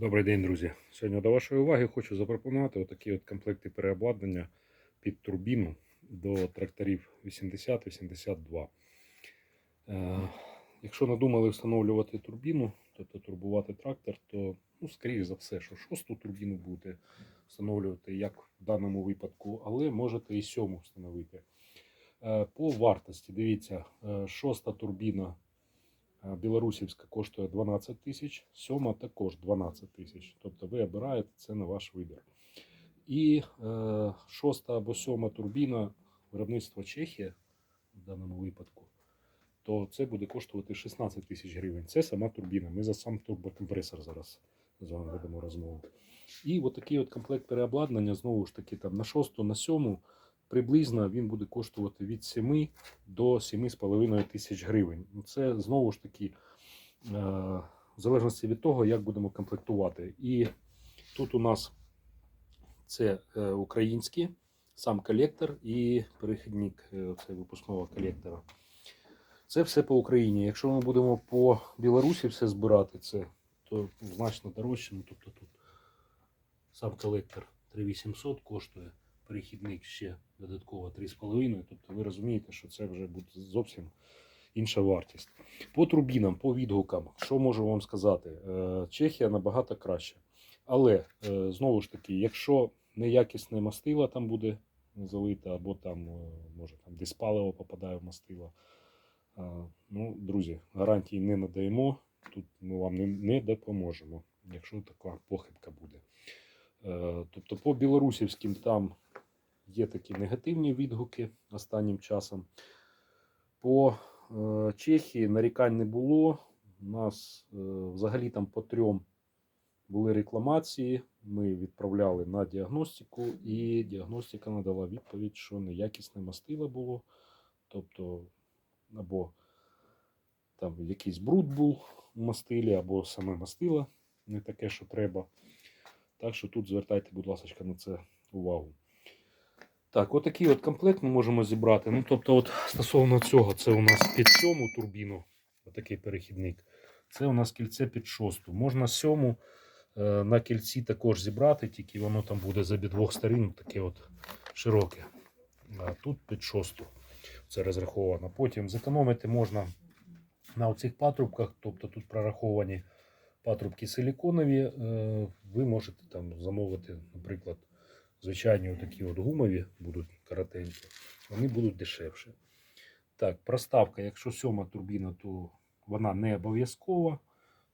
Добрий день, друзі. Сьогодні до вашої уваги хочу запропонувати отакі от комплекти переобладнання під турбіну до тракторів 80-82. Е, якщо надумали встановлювати турбіну, тобто турбувати трактор, то, ну, скоріш за все, що шосту турбіну будете встановлювати, як в даному випадку, але можете і сьому встановити. Е, по вартості, дивіться, е, шоста турбіна Білорусівська коштує 12 тисяч, сьома також 12 тисяч. Тобто ви обираєте це на ваш вибір. І е, шоста або сьома турбіна виробництва Чехія в даному випадку, то це буде коштувати 16 тисяч гривень. Це сама турбіна. Ми за сам турбокомпресор зараз з вами ведемо розмову. І такий от комплект переобладнання, знову ж таки, там на шосту, на сьому, приблизно він буде коштувати від 7 до 7,5 тисяч гривень. Ну, Це знову ж таки е, в залежності від того, як будемо комплектувати. І тут у нас це е, український сам колектор і перехідник е, це випускного колектора. Це все по Україні. Якщо ми будемо по Білорусі все збирати, це то значно дорожче. Ну, тобто тут сам колектор 3800 коштує перехідник ще додатково 3,5. Тобто ви розумієте, що це вже буде зовсім інша вартість. По турбінам, по відгукам, що можу вам сказати? Е, Чехія набагато краще. Але е, знову ж таки, якщо неякісне мастило там буде залите, або там, е, може, там десь паливо попадає в мастило, ну, друзі, гарантії не надаємо. Тут ми вам не, не допоможемо, якщо така похибка буде. Тобто по білорусівським там є такі негативні відгуки останнім часом. По е, Чехії нарікань не було. У нас е, взагалі там по трьом були рекламації. Ми відправляли на діагностику, і діагностика надала відповідь, що неякісне мастило було. Тобто, або там якийсь бруд був у мастилі, або саме мастило не таке, що треба. Так що тут звертайте, будь ласка, на це увагу. Так, отакий от комплект ми можемо зібрати. Ну, тобто, от стосовно цього, це у нас під сьому турбіну, отакий перехідник. Це у нас кільце під шосту. Можна сьому е, на кільці також зібрати, тільки воно там буде з обидвох сторін таке от широке. А тут під шосту. Це розраховано. Потім зекономити можна на оцих патрубках, тобто тут прораховані патрубки силіконові. Е, Ви можете там замовити, наприклад, звичайні такі от гумові будуть коротенькі, вони будуть дешевше. Так, проставка, якщо сьома турбіна, то вона не обов'язкова.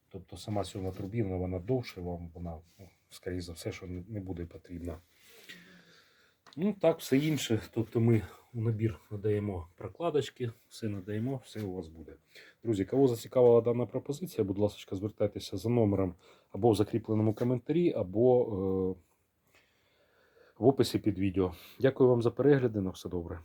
Тобто сама сьома турбіна, вона довше, вам вона, ну, скоріше за все, що не буде потрібна. Ну, так, все інше. Тобто ми у набір надаємо прокладочки, все надаємо, все у вас буде. Друзі, кого зацікавила дана пропозиція, будь ласка, звертайтеся за номером або в закріпленому коментарі, або е, в описі під відео. Дякую вам за перегляди. На все добре.